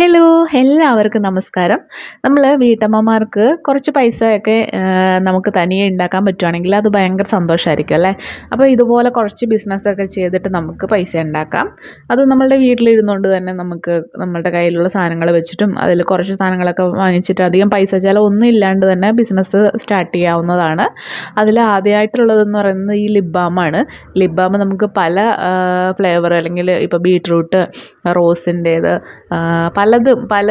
Hello എല്ലാവർക്കും നമസ്കാരം. നമ്മൾ വീട്ടമ്മമാർക്ക് കുറച്ച് പൈസയൊക്കെ നമുക്ക് തനിയെ ഉണ്ടാക്കാൻ പറ്റുവാണെങ്കിൽ അത് ഭയങ്കര സന്തോഷമായിരിക്കും അല്ലേ? അപ്പോൾ ഇതുപോലെ കുറച്ച് ബിസിനസ്സൊക്കെ ചെയ്തിട്ട് നമുക്ക് പൈസ ഉണ്ടാക്കാം. അത് നമ്മളുടെ വീട്ടിലിരുന്നുകൊണ്ട് തന്നെ നമുക്ക് നമ്മളുടെ കയ്യിലുള്ള സാധനങ്ങൾ വെച്ചിട്ടും അതിൽ കുറച്ച് സാധനങ്ങളൊക്കെ വാങ്ങിച്ചിട്ട് അധികം പൈസ ചിലവൊന്നും ഇല്ലാണ്ട് തന്നെ ബിസിനസ് സ്റ്റാർട്ട് ചെയ്യാവുന്നതാണ്. അതിൽ ആദ്യമായിട്ടുള്ളതെന്ന് പറയുന്നത് ഈ ലിബാമാണ് ബാം നമുക്ക് പല ഫ്ലേവർ അല്ലെങ്കിൽ ഇപ്പോൾ ബീട്രൂട്ട് റോസിന്റേത് പലതും പല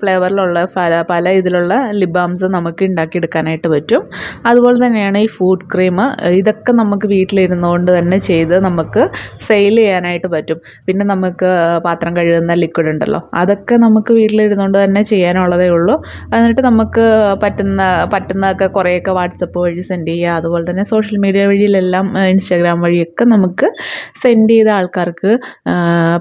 ഫ്ലേവറിലുള്ള പല പല ഇതിലുള്ള ലിപ് ബാംസ് നമുക്ക് ഉണ്ടാക്കിയെടുക്കാനായിട്ട് പറ്റും. അതുപോലെ തന്നെയാണ് ഈ ഫുഡ് ക്രീം ഇതൊക്കെ നമുക്ക് വീട്ടിലിരുന്നുകൊണ്ട് തന്നെ ചെയ്ത് നമുക്ക് സെയിൽ ചെയ്യാനായിട്ട് പറ്റും. പിന്നെ നമുക്ക് പാത്രം കഴുകുന്ന ലിക്വിഡ് ഉണ്ടല്ലോ അതൊക്കെ നമുക്ക് വീട്ടിലിരുന്നുകൊണ്ട് തന്നെ ചെയ്യാനുള്ളതേ ഉള്ളൂ. എന്നിട്ട് നമുക്ക് പറ്റുന്ന പറ്റുന്നതൊക്കെ കുറേയൊക്കെ വാട്സപ്പ് വഴി സെൻഡ് ചെയ്യുക അതുപോലെ തന്നെ സോഷ്യൽ മീഡിയ വഴിയിലെല്ലാം ഇൻസ്റ്റാഗ്രാം വഴിയൊക്കെ നമുക്ക് സെൻഡ് ചെയ്ത ആൾക്കാർക്ക്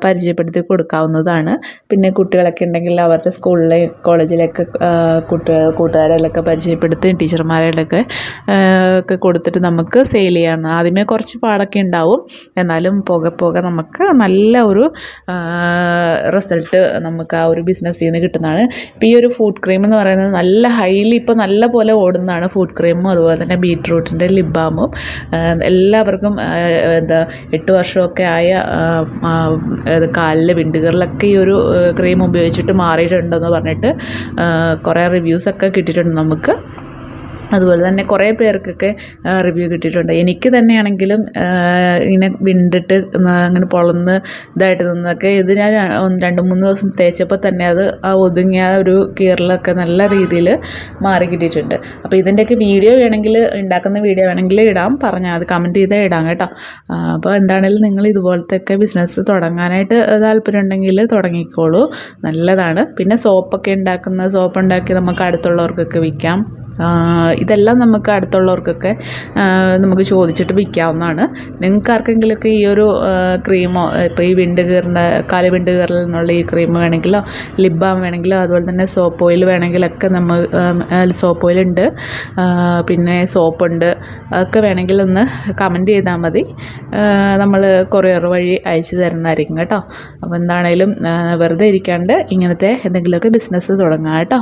പരിചയപ്പെടുത്തി കൊടുക്കാവുന്നതാണ്. പിന്നെ കുട്ടികളൊക്കെ ഉണ്ടെങ്കിൽ അവരുടെ സ്കൂളിലെ കോളേജിലൊക്കെ കൂട്ടുകാർ കുട്ടികൾ കൂട്ടുകാരിലൊക്കെ പരിചയപ്പെടുത്തി ടീച്ചർമാരോടൊക്കെ ഒക്കെ കൊടുത്തിട്ട് നമുക്ക് സെയിൽ ചെയ്യാം ആദ്യമേ കുറച്ച് പാടൊക്കെ ഉണ്ടാവും. എന്നാലും പോകെ പോകെ നമുക്ക് നല്ല ഒരു റിസൾട്ട് നമുക്ക് ആ ഒരു ബിസിനസ്സിൽ നിന്ന് കിട്ടുന്നതാണ്. ഇപ്പോൾ ഈ ഒരു ഫുഡ് ക്രീം എന്ന് പറയുന്നത് നല്ല ഹൈലി ഇപ്പോൾ നല്ല പോലെ ഓടുന്നതാണ് ഫുഡ് ക്രീമും അതുപോലെ തന്നെ ബീട്രൂട്ടിന്റെ ലിബാമും ബാമും എല്ലാവർക്കും എന്താ എട്ട് വർഷമൊക്കെ ആയ കാലിലെ വിണ്ടുകളിലൊക്കെ ഈ ഒരു ക്രീം ഉപയോഗിച്ചിട്ട് മാറിയിട്ടുണ്ടെന്ന് പറഞ്ഞിട്ട് കുറേ റിവ്യൂസൊക്കെ കിട്ടിയിട്ടുണ്ട് നമുക്ക്. അതുപോലെ തന്നെ കുറേ പേർക്കൊക്കെ റിവ്യൂ കിട്ടിയിട്ടുണ്ട്. എനിക്ക് തന്നെയാണെങ്കിലും ഇങ്ങനെ വിണ്ടിട്ട് അങ്ങനെ പൊളന്ന് ഇതായിട്ട് നിന്നൊക്കെ ഇത് ഞാൻ രണ്ട് മൂന്ന് ദിവസം തേച്ചപ്പോൾ തന്നെ അത് ആ ഒതുങ്ങിയ ഒരു കീറലൊക്കെ നല്ല രീതിയിൽ മാറി കിട്ടിയിട്ടുണ്ട്. അപ്പോൾ ഇതിന്റെയൊക്കെ വീഡിയോ വേണമെങ്കിൽ ഉണ്ടാക്കുന്ന വീഡിയോ വേണമെങ്കിൽ ഇടാം. പറഞ്ഞാൽ അത് കമന്റ് ചെയ്താൽ ഇടാം കേട്ടോ. അപ്പോൾ എന്താണെങ്കിലും നിങ്ങൾ ഇതുപോലത്തെയൊക്കെ ബിസിനസ് തുടങ്ങാനായിട്ട് താല്പര്യം ഉണ്ടെങ്കിൽ തുടങ്ങിക്കോളൂ. നല്ലതാണ്. പിന്നെ സോപ്പൊക്കെ ഉണ്ടാക്കുന്ന സോപ്പ് ഉണ്ടാക്കി നമുക്ക് അടുത്തുള്ളവർക്കൊക്കെ വിൽക്കാം. ഇതെല്ലാം നമുക്ക് അടുത്തുള്ളവർക്കൊക്കെ നമുക്ക് ചോദിച്ചിട്ട് വിൽക്കാവുന്നതാണ്. നിങ്ങൾക്ക് ആർക്കെങ്കിലുമൊക്കെ ഈ ഒരു ക്രീമോ ഇപ്പോൾ ഈ വിണ്ട് കീറിന്റെ കാൽ വിണ്ട് കീറൽ എന്നുള്ള ഈ ക്രീം വേണമെങ്കിലോ ലിപ് ബാം വേണമെങ്കിലോ അതുപോലെ തന്നെ സോപ്പ് ഓയിൽ വേണമെങ്കിലൊക്കെ നമ്മൾ സോപ്പ് ഓയിലുണ്ട് പിന്നെ സോപ്പുണ്ട് അതൊക്കെ വേണമെങ്കിൽ ഒന്ന് കമന്റ് ചെയ്താൽ മതി. നമ്മൾ കൊറിയർ വഴി അയച്ചു തരുന്നതായിരിക്കും കേട്ടോ. അപ്പോൾ എന്താണേലും വെറുതെ ഇരിക്കാണ്ട് ഇങ്ങനത്തെ എന്തെങ്കിലുമൊക്കെ ബിസിനസ് തുടങ്ങാം കേട്ടോ.